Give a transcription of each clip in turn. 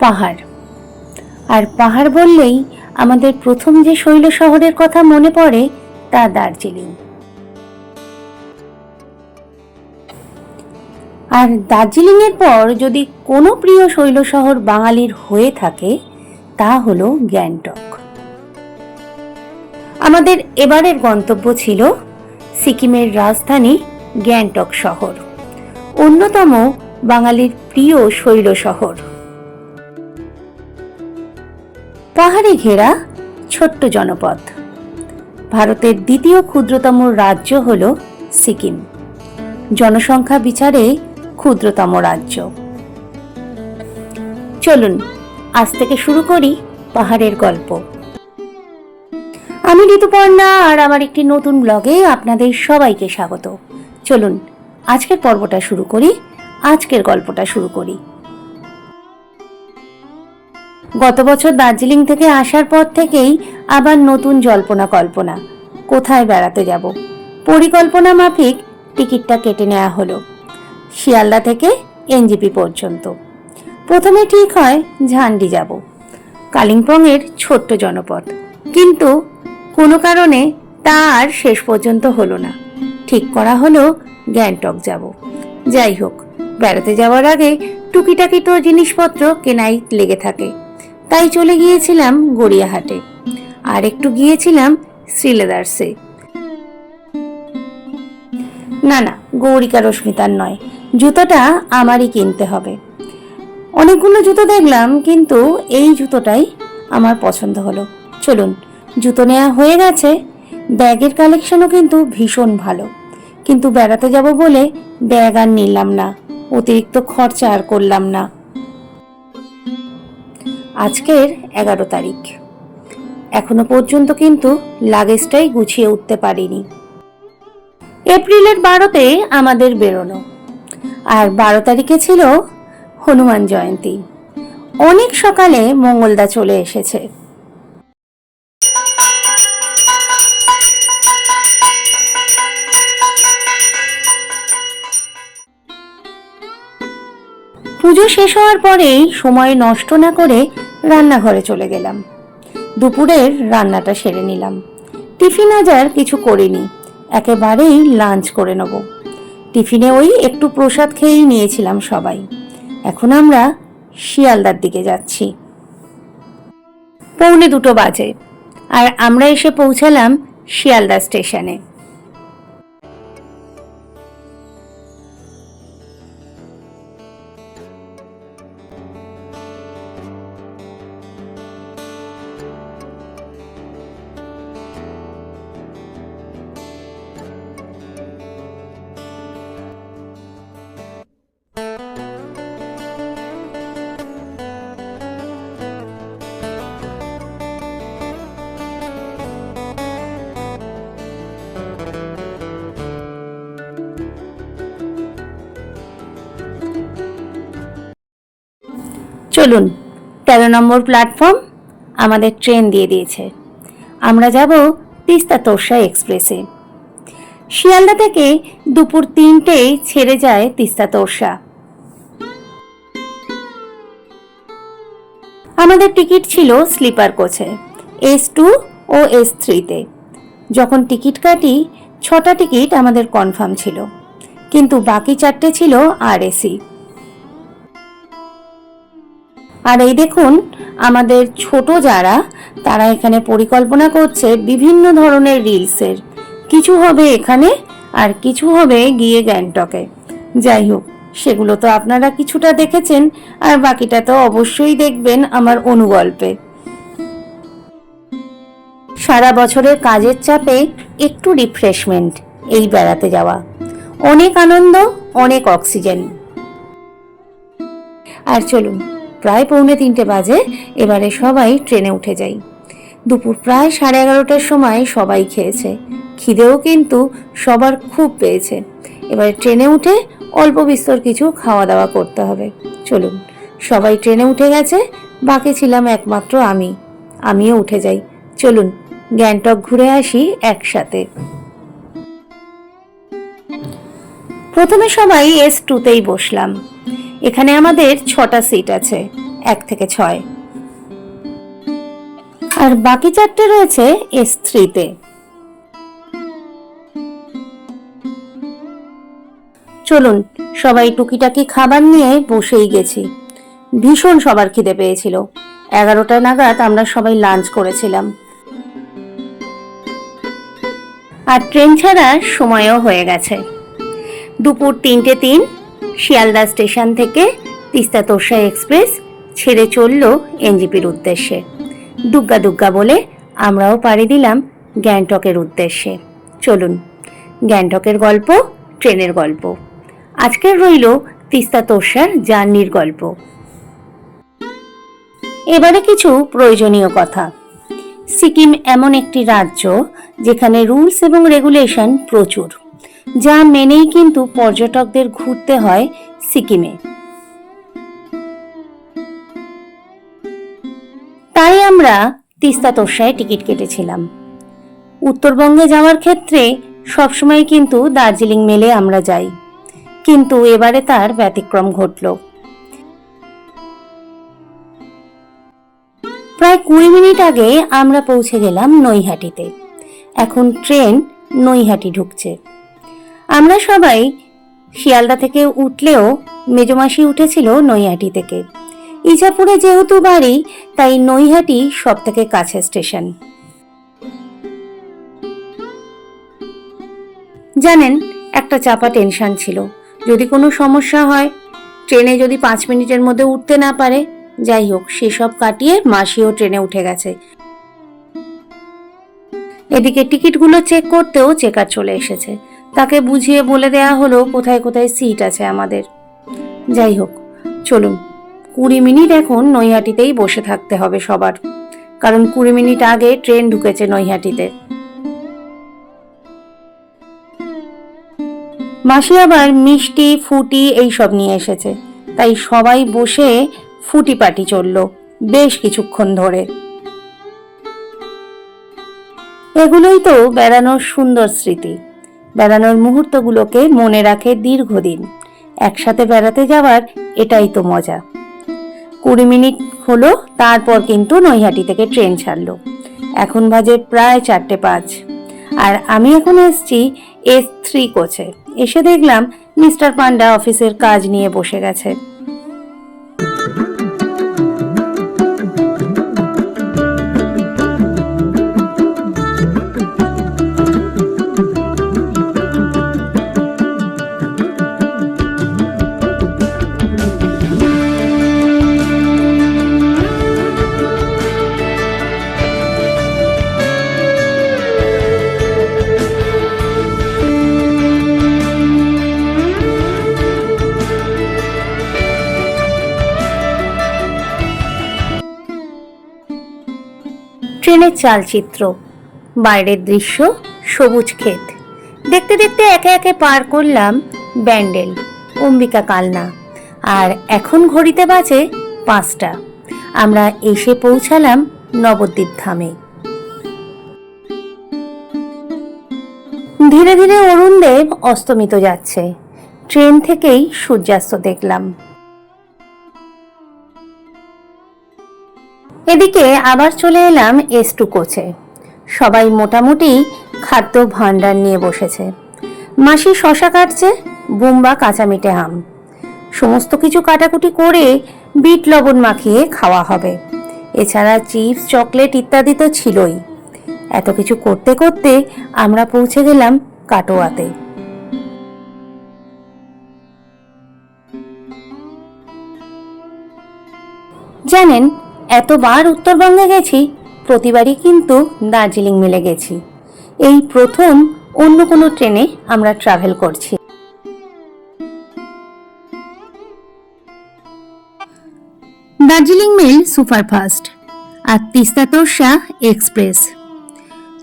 পাহাড়। আর পাহাড় বললেই আমাদের প্রথম যে শৈল শহরের কথা মনে পড়ে তা দার্জিলিং। আর দার্জিলিংয়ের পর যদি কোনো প্রিয় শৈল শহর বাঙালির হয়ে থাকে, তা হলো গ্যাংটক। আমাদের এবারের গন্তব্য ছিল সিকিমের রাজধানী গ্যাংটক শহর, অন্যতম বাঙালির প্রিয় শৈল শহর। পাহাড়ে ঘেরা ছোট্ট জনপদ। ভারতের দ্বিতীয় ক্ষুদ্রতম রাজ্য হল সিকিম। জনসংখ্যা বিচারে ক্ষুদ্রতম রাজ্য। চলুন, আজ থেকে শুরু করি পাহাড়ের গল্প। আমি ঋতুপর্ণা আর আমার একটি নতুন ব্লগে আপনাদের সবাইকে স্বাগত। চলুন, আজকের পর্বটা শুরু করি, আজকের গল্পটা শুরু করি। গত বছর দার্জিলিং থেকে আসার পর থেকেই আবার নতুন জল্পনা কল্পনা। কোথায় বেড়াতে যাব? পরিকল্পনা মাফিক টিকিটটা কেটে নেওয়া হলো। শিয়ালদা থেকে এনজিপি পর্যন্ত। প্রথমে ঠিক হয় ঝান্ডি যাব। কালিম্পংয়ের ছোট্ট জনপদ। কিন্তু কোনো কারণে তা আর শেষ পর্যন্ত হলো না। ঠিক করা হলো গ্যাংটক যাব। যাই হোক, বেড়াতে যাওয়ার আগে টুকিটাকি তো জিনিসপত্র কেনাই লেগে থাকে। তাই চলে গিয়েছিলাম গড়িয়াহাটে। আর একটু গিয়েছিলাম শ্রীলেদার্সে। না না, গৌরিকা রশ্মিতার নয়। জুতোটা আমারই কিনতে হবে। অনেকগুলো জুতো দেখলাম, কিন্তু এই জুতোটাই আমার পছন্দ হলো। চলুন, জুতো নেওয়া হয়ে গেছে। ব্যাগের কালেকশনও কিন্তু ভীষণ ভালো। কিন্তু বেড়াতে যাব বলে ব্যাগ আর নিলাম না। অতিরিক্ত খরচা আর করলাম না। আজকের এগারো তারিখ। এখনও পর্যন্ত কিন্তু লাগেজটাই গুছিয়ে উঠতে পারিনি। এপ্রিলের বারোতে আমাদের বেরোনো। আর বারো তারিখে ছিল হনুমান জয়ন্তী। অনেক সকালে মঙ্গলদা চলে এসেছে। পুজো শেষ হওয়ার পরেই সময় নষ্ট না করে রান্নাঘরে চলে গেলাম। দুপুরের রান্নাটা সেরে নিলাম। টিফিন আজ আর কিছু করিনি, একেবারেই লাঞ্চ করে নেব। টিফিনে ওই একটু প্রসাদ খেয়েই নিয়েছিলাম সবাই। এখন আমরা শিয়ালদার দিকে যাচ্ছি। পৌনে দুটো বাজে, আর আমরা এসে পৌঁছালাম শিয়ালদা স্টেশনে। চলুন, তেরো নম্বর প্ল্যাটফর্ম আমাদের ট্রেন দিয়ে দিয়েছে। আমরা যাব তিস্তা তোরসা এক্সপ্রেসে শিয়ালদা থেকে দুপুর তিনটেই ছেড়ে যায় তিস্তা তোরসা। আমাদের টিকিট ছিল স্লিপার কোচে, এস টু ও এস থ্রিতে। যখন টিকিট কাটি, ছটা টিকিট আমাদের কনফার্ম ছিল। কিন্তু বাকি চারটে ছিল আর এসি আর এই দেখুন, আমাদের ছোট যারা, তারা এখানে পরিকল্পনা করছে বিভিন্ন ধরনের রিলসের। কিছু হবে এখানে আর কিছু হবে গিয়ে গ্যাংটকে। যাই হোক, সেগুলো তো আপনারা কিছুটা দেখেছেন, আর বাকিটা তো অবশ্যই দেখবেন আমার অনুগল্পে। সারা বছরের কাজের চাপে একটু রিফ্রেশমেন্ট এই বেড়াতে যাওয়া। অনেক আনন্দ, অনেক অক্সিজেন আর চলুন প্রায় পৌনে তিনটে বাজে, এবারে সবাই ট্রেনে উঠে যাই। দুপুর প্রায় সাড়ে এগারোটার সময় সবাই খেয়েছে। খিদেও কিন্তু সবার খুব পেয়েছে। এবারে ট্রেনে উঠে অল্প বিস্তর কিছু খাওয়া দাওয়া করতে হবে। চলুন, সবাই ট্রেনে উঠে গেছে, বাকি ছিলাম একমাত্র আমি। আমিও উঠে যাই। চলুন, গ্যাংটক ঘুরে আসি একসাথে। প্রথমে সবাই এস টুতেই বসলাম। এখানে আমাদের ছটা সিট আছে, এক থেকে ছয়। আর বাকি চারটে রয়েছে এস থ্রিতে চলুন, সবাই টুকিটাকি খাবার নিয়ে বসেই গেছি। ভীষণ সবার খিদে পেয়েছিল। এগারোটা নাগাদ আমরা সবাই লাঞ্চ করেছিলাম। আর ট্রেন ছাড়ার সময়ও হয়ে গেছে। দুপুর তিনটে তিন শিয়ালদা স্টেশন থেকে তিস্তা তোরসা এক্সপ্রেস ছেড়ে চলল এনজিপির উদ্দেশ্যে। দুগ্গা দুগ্গা বলে আমরাও পাড়ি দিলাম গ্যাংটকের উদ্দেশ্যে। চলুন, গ্যাংটকের গল্প, ট্রেনের গল্প। আজকের রইল তিস্তা তোরসার জার্নির গল্প। এবারে কিছু প্রয়োজনীয় কথা। সিকিম এমন একটি রাজ্য যেখানে রুলস এবং রেগুলেশন প্রচুর। যা মেনেই কিন্তু পর্যটকদের ঘুরতে হয় সিকিমে। তাই আমরা তিস্তা তোরসায় টিকিট কেটেছিলাম। উত্তরবঙ্গে যাওয়ার ক্ষেত্রে সবসময় কিন্তু দার্জিলিং মেলে আমরা যাই, কিন্তু এবারে তার ব্যতিক্রম ঘটল। প্রায় কুড়ি মিনিট আগে আমরা পৌঁছে গেলাম নৈহাটিতে। এখন ট্রেন নৈহাটি ঢুকছে। আমরা সবাই শিয়ালদা থেকে উঠলেও মেজমাসি উঠেছিল নৈহাটি থেকে। ইজাপুরে যেহেতু বাড়ি, তাই নৈহাটি সব থেকে কাছে স্টেশন। জানেন, একটা চাপা টেনশন ছিল। যদি কোনো সমস্যা হয়, ট্রেনে যদি পাঁচ মিনিটের মধ্যে উঠতে না পারে, যাই হোক, সেসব কাটিয়ে মাসিও ট্রেনে উঠে গেছে। এদিকে টিকিটগুলো চেক করতেও চেকার চলে এসেছে। তাকে বুঝিয়ে বলে দেয়া হলো, কোথায় কোথায় সিট আছে আমাদের। যাই হোক, চলুন। কুড়ি মিনিট এখন নৈহাটিতেই বসে থাকতে হবে সবার। কারণ কুড়ি মিনিট আগে ট্রেন ঢুকেছে নৈহাটিতে। মাসি আবার মিষ্টি, ফুটি এইসব নিয়ে এসেছে। তাই সবাই বসে ফুটি পাটি চলল, বেশ কিছুক্ষণ ধরে। এগুলোই তো বেড়ানোর সুন্দর স্মৃতি। বেড়ানোর মুহূর্তগুলোকে মনে রাখে দীর্ঘদিন। একসাথে বেড়াতে যাওয়ার এটাই তো মজা। কুড়ি মিনিট হলো, তারপর কিন্তু নৈহাটি থেকে ট্রেন ছাড়লো। এখন বাজে প্রায় চারটে পাঁচ। আর আমি এখন এসছি এস থ্রি কোচে। এসে দেখলাম মিস্টার পান্ডা অফিসের কাজ নিয়ে বসে গেছে। ট্রেনের চালচিত্র। বাইরের দৃশ্য সবুজ ক্ষেত। দেখতে দেখতে একে একে পার করলাম ব্যান্ডেল, অম্বিকা কালনা। আর এখন ঘড়িতে বাজে পাঁচটা। আমরা এসে পৌঁছালাম নবদ্বীপ ধামে। ধীরে ধীরে অরুণদেব অস্তমিত যাচ্ছে। ট্রেন থেকেই সূর্যাস্ত দেখলাম। এদিকে আবার চলে এলাম এস টু কোচে। সবাই মোটামুটি খাদ্য ভাণ্ডার নিয়ে বসেছে। মাসি শশা কাটছে, বুম্বা কাঁচামিটে আম। সমস্ত কিছু কাটাকুটি করে বিট লবণ মাখিয়ে খাওয়া হবে। এছাড়া চিপস, চকলেট ইত্যাদি তো ছিলই। এত কিছু করতে করতে আমরা পৌঁছে গেলাম কাটোয়াতে। জানেন এতবার উত্তরবঙ্গে গেছি, প্রতিবারই কিন্তু দার্জিলিং মিলে গেছি। এই প্রথম অন্য কোনো ট্রেনে আমরা ট্রাভেল করছি। দার্জিলিং মেল সুপারফাস্ট আর তিস্তা তোরসা এক্সপ্রেস।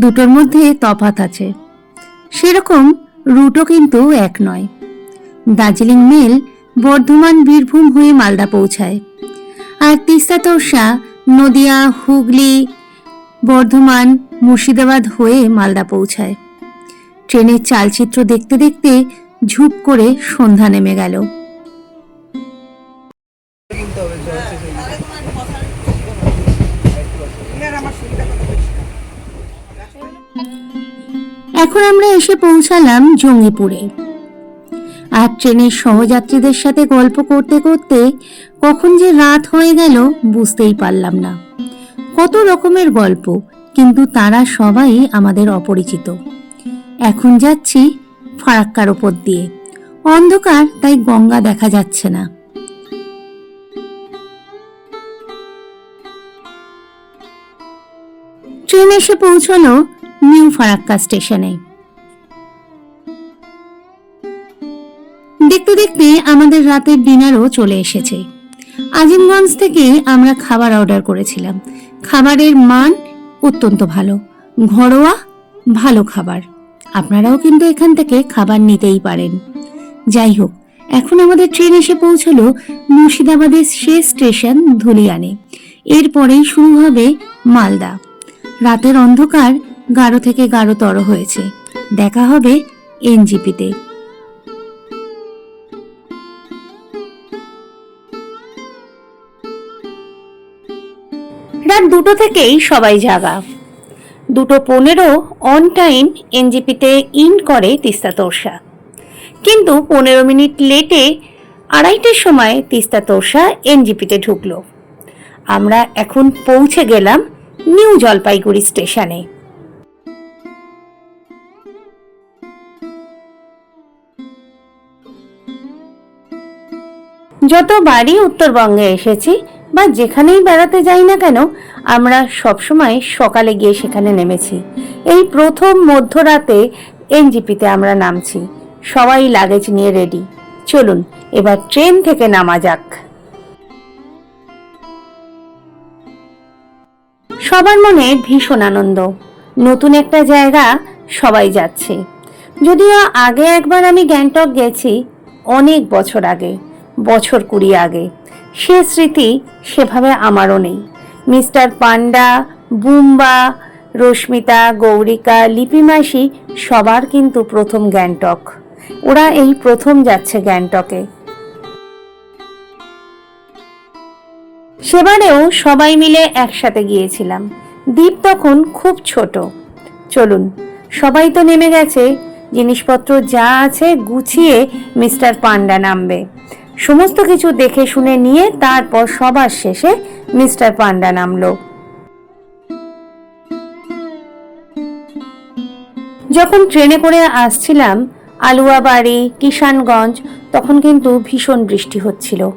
দুটোর মধ্যে তফাত আছে। সেরকম রুটও কিন্তু এক নয়। দার্জিলিং মেল বর্ধমান বীরভূম হয়ে মালদা পৌঁছায়। আর তিস্তা তোরসা, নদিয়া, হুগলি, বর্ধমান, মুর্শিদাবাদ হয়ে মালদা পৌঁছায়। ট্রেনের চালচিত্র দেখতে দেখতে ঝুপ করে সন্ধ্যা নেমে গেল। এখন আমরা এসে পৌঁছালাম জঙ্গিপুরে। আর ট্রেনের সহযাত্রীদের সাথে গল্প করতে করতে কখন যে রাত হয়ে গেল বুঝতেই পারলাম না। কত রকমের গল্প, কিন্তু তারা সবাই আমাদের অপরিচিত। এখন যাচ্ছি ফারাক্কার ওপর দিয়ে। অন্ধকার, তাই গঙ্গা দেখা যাচ্ছে না। ট্রেন এসে পৌঁছলো নিউ ফারাক্কা স্টেশনে। দেখতে আমাদের রাতের ডিনারও চলে এসেছে। আজিমগঞ্জ থেকে আমরা খাবার অর্ডার করেছিলাম। খাবারের মান অত্যন্ত ভালো, ঘরোয়া, ভালো খাবার। আপনারাও কিন্তু এখান থেকে খাবার নিতেই পারেন। যাই হোক, এখন আমাদের ট্রেন এসে পৌঁছলো মুর্শিদাবাদের শেষ স্টেশন ধুলিয়ানে। এরপরেই শুরু হবে মালদা। রাতের অন্ধকার গাঢ় থেকে গাঢ়তর হয়েছে। দেখা হবে এনজিপিতে। দুটো থেকেই সবাই জাগা। দুটো পনেরো অন টাইম এনজিপিতে ইন করে তিস্তা তোরসা। কিন্তু পনেরো মিনিট লেটে আড়াইটের সময় তিস্তা তোরসা এনজিপিতে ঢুকলো। আমরা এখন পৌঁছে গেলাম নিউ জলপাইগুড়ি স্টেশনে যত বাড়ি উত্তরবঙ্গে এসেছি বা যেখানেই বেড়াতে যাই না কেন, আমরা সবসময় সকালে গিয়ে সেখানে নেমেছি। এই প্রথম মধ্যরাতে এনজিপিতে আমরা নামছি। সবাই লাগেজ নিয়ে রেডি চলুন, এবার ট্রেন থেকে নামা যাক। সবার মনে ভীষণ আনন্দ। নতুন একটা জায়গা, সবাই যাচ্ছে। যদিও আগে একবার আমি গ্যাংটক গেছি, অনেক বছর আগে, বছর কুড়ি আগে। সে স্মৃতি সেভাবে আমারও নেই। মিস্টার পান্ডা, বুম্বা, রশ্মিতা, গৌরিকা লিপিমাসি সবার কিন্তু প্রথম গ্যাংটক। ওরা এই প্রথম যাচ্ছে গ্যাংটকে। সেবারেও সবাই মিলে একসাথে গিয়েছিলাম। দ্বীপ তখন খুব ছোট। চলুন, সবাই তো নেমে গেছে। জিনিসপত্র যা আছে গুছিয়ে মিস্টার পান্ডা নামবে। সমস্ত কিছু দেখে শুনে নিয়ে তারপর সবার শেষে মিস্টার পান্ডা নামলো। যখন ট্রেনে করে আসছিলাম, আলুয়াবাড়ি, কিষানগঞ্জ, তখন কিন্তু ভীষণ বৃষ্টি হচ্ছিল।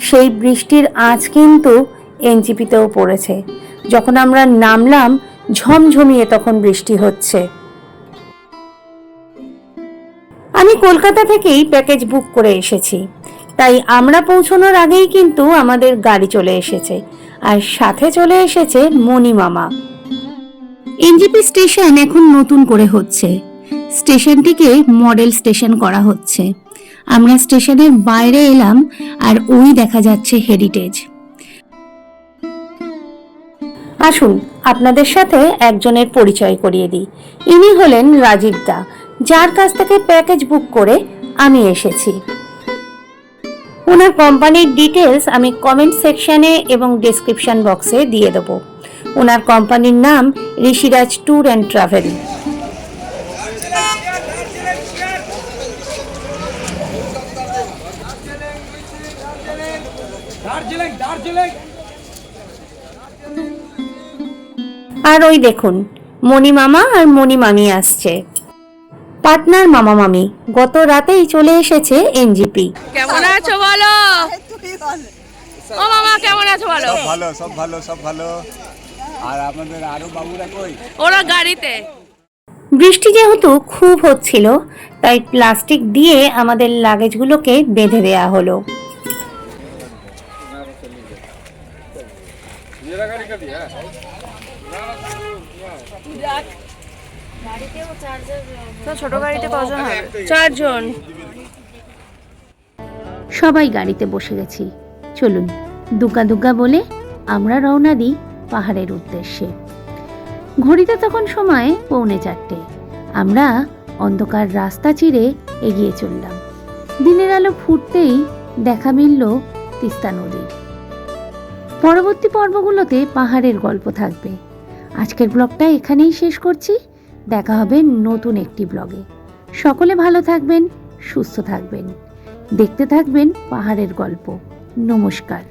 সেই বৃষ্টির আঁচ কিন্তু এনজিপিতেও পড়েছে। যখন আমরা নামলাম, ঝমঝমিয়ে তখন বৃষ্টি হচ্ছে। আমি কলকাতা থেকেই প্যাকেজ বুক করে এসেছি। তাই আমরা পৌঁছানোর আগেই কিন্তু আমাদের গাড়ি চলে এসেছে। আর সাথে চলে এসেছে মণিমামা এনজিপি স্টেশন এখন নতুন করে হচ্ছে। স্টেশনটিকে মডেল স্টেশন করা হচ্ছে। আমরা স্টেশনের বাইরে এলাম আর ওই দেখা যাচ্ছে হেরিটেজ। আসুন আপনাদের সাথে একজনের পরিচয় করিয়ে দিই। ইনি হলেন রাজীব দা যার কাছ থেকে প্যাকেজ বুক করে আমি এসেছি। ওনার কোম্পানির ডিটেলস আমি কমেন্ট সেকশনে এবং ডেসক্রিপশন বক্সে দিয়ে দেবো। ওনার কোম্পানির নাম ঋষিরাজ ট্যুর অ্যান্ড ট্রাভেল আর ওই দেখুন মণি মামা আর মণি মামি আসছে। পাটনার মামা মামি। গত রাতেই চলে এসেছে এনজিপি। কেমন আছো বলো? ও মামা কেমন আছো বলো? সব ভালো সব ভালো সব ভালো। আর আমাদের আরও বাবুরা কই? ওরা গাড়িতে। বৃষ্টি যেহেতু খুব হচ্ছিল তাই প্লাস্টিক দিয়ে আমাদের লাগেজগুলোকে বেঁধে দেয়া হলো। তো ছোট গাড়িতে কজন হবে? চারজন। সবাই গাড়িতে বসে গেছি। চলুন দুগ্গা দুগ্গা বলে আমরা রওনা দিই পাহাড়ের উদ্দেশ্যে। ঘড়িতে তখন সময় পৌনে চারটে। আমরা অন্ধকার রাস্তা চিরে এগিয়ে চললাম। দিনের আলো ফুটতেই দেখা মিলল তিস্তা নদীর। পরবর্তী পর্বগুলোতে পাহাড়ের গল্প থাকবে। আজকের ব্লগটা এখানেই শেষ করছি। দেখা হবে নতুন একটি ব্লগে। সকলে ভালো থাকবেন, সুস্থ থাকবেন। দেখতে থাকবেন পাহাড়ের গল্প। নমস্কার।